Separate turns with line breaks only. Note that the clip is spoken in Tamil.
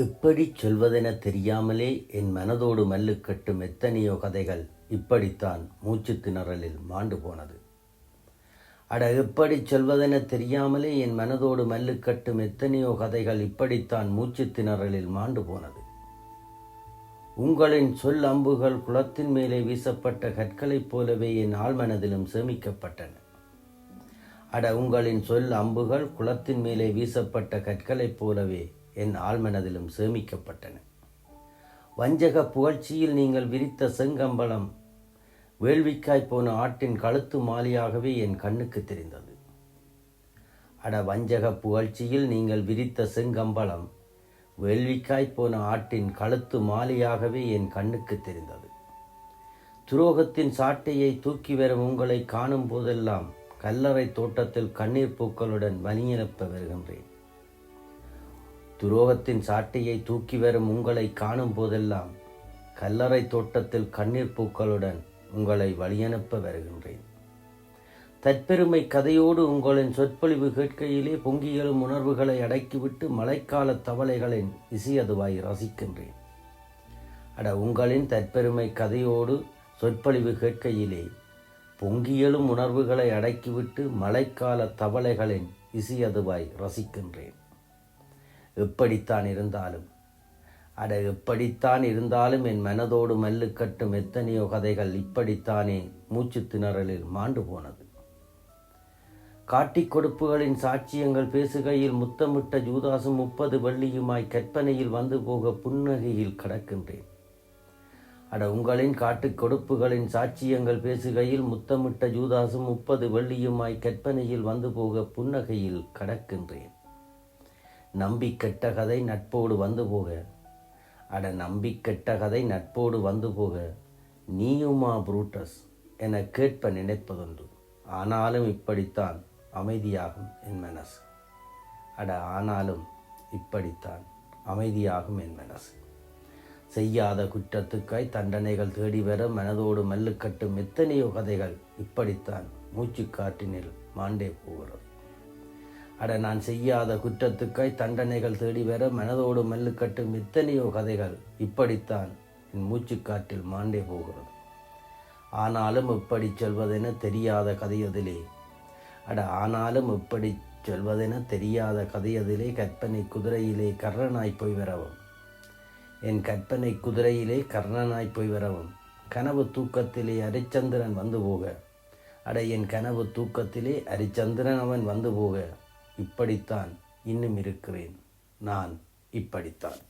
எப்படி சொல்வதென தெரியாமலே என் மனதோடு மல்லு கட்டும் எத்தனையோ கதைகள் இப்படித்தான் மூச்சு திணறலில் மாண்டு போனது. அட எப்படி சொல்வதென தெரியாமலே என் மனதோடு மல்லு கட்டும் எத்தனையோ கதைகள் இப்படித்தான் மூச்சு திணறலில் மாண்டு போனது. உங்களின் சொல் அம்புகள் குளத்தின் மேலே வீசப்பட்ட கற்களைப் போலவே என் ஆழ்மனதிலும் சேமிக்கப்பட்டன. அட உங்களின் சொல் அம்புகள் குளத்தின் மேலே வீசப்பட்ட கற்களைப் போலவே என் ஆழ்மனதிலும் சேமிக்கப்பட்டன. வஞ்சக புகழ்ச்சியில் நீங்கள் விரித்த செங்கம்பளம் வேள்விக்காய் போன ஆட்டின் கழுத்து மாலியாகவே என் கண்ணுக்கு தெரிந்தது. அட வஞ்சக புகழ்ச்சியில் நீங்கள் விரித்த செங்கம்பளம் வேள்விக்காய் போன ஆட்டின் கழுத்து மாலியாகவே என் கண்ணுக்கு தெரிந்தது. துரோகத்தின் சாட்டையை தூக்கி வரும் உங்களை காணும் போதெல்லாம் கல்லறை தோட்டத்தில் கண்ணீர் பூக்களுடன் வலியெழுப்ப வருகின்றேன். துரோகத்தின் சாட்டையை தூக்கி வரும் உங்களை காணும் போதெல்லாம் கல்லறை தோட்டத்தில் கண்ணீர் பூக்களுடன் உங்களை வழியனுப்ப வருகின்றேன். தற்பெருமை கதையோடு உங்களின் சொற்பொழிவு கேட்கையிலே பொங்கியலும் உணர்வுகளை அடக்கிவிட்டு மழைக்கால தவளைகளின் இசையதுவாய் ரசிக்கின்றேன். அட உங்களின் தற்பெருமை கதையோடு சொற்பொழிவு கேட்கையிலே பொங்கியலும் உணர்வுகளை அடக்கிவிட்டு மழைக்கால தவளைகளின் இசையதுவாய் ரசிக்கின்றேன். எப்படித்தான் இருந்தாலும்? அட எப்படித்தான் இருந்தாலும் என் மனதோடு மல்லு கட்டும் எத்தனையோ கதைகள் இப்படித்தானே மூச்சு திணறலில் மாண்டு போனது. காட்டிக் கொடுப்புகளின் சாட்சியங்கள் பேசுகையில் முத்தமிட்ட ஜூதாசும் முப்பது வள்ளியுமாய் கற்பனையில் வந்து போக புன்னகையில் கடக்கின்றேன். அட உங்களின் காட்டுக் கொடுப்புகளின் சாட்சியங்கள் பேசுகையில் முத்தமிட்ட ஜூதாசும் முப்பது வெள்ளியுமாய் கற்பனையில் வந்து போக புன்னகையில் கடக்கின்றேன். நம்பி கெட்ட கதை நட்போடு வந்து போக. அட நம்பி கெட்ட கதை நட்போடு வந்து போக. நீயுமா புரூட்டஸ் என கேட்ப நினைப்பதுண்டு. ஆனாலும் இப்படித்தான் அமைதியாகும் என் மனசு. அட ஆனாலும் இப்படித்தான் அமைதியாகும் என் மனசு. செய்யாத குற்றத்துக்காய் தண்டனைகள் தேடி வர மனதோடு மல்லுக்கட்டும் எத்தனையோ கதைகள் இப்படித்தான் மூச்சு காற்றினில் மாண்டே போகிறது. அட நான் செய்யாத குற்றத்துக்காய் தண்டனைகள் தேடி வர மனதோடு மல்லுக்கட்டும் இத்தனையோ எத்தனையோ கதைகள் இப்படித்தான் என் மூச்சுக்காற்றில் மாண்டே போகிறது. ஆனாலும் எப்படி சொல்வதென தெரியாத கதையதிலே. அட ஆனாலும் எப்படி சொல்வதென தெரியாத கதையதிலே கற்பனை குதிரையிலே கர்ணனாய் போய் வரவும். என் கற்பனை குதிரையிலே கர்ணனாய் போய் வரவும். கனவு தூக்கத்திலே அரிச்சந்திரன் வந்து போக. அட என் கனவு தூக்கத்திலே அரிச்சந்திரன் அவன் வந்து போக. இப்படித்தான் இன்னும் இருக்கிறேன். நான் இப்படித்தான்.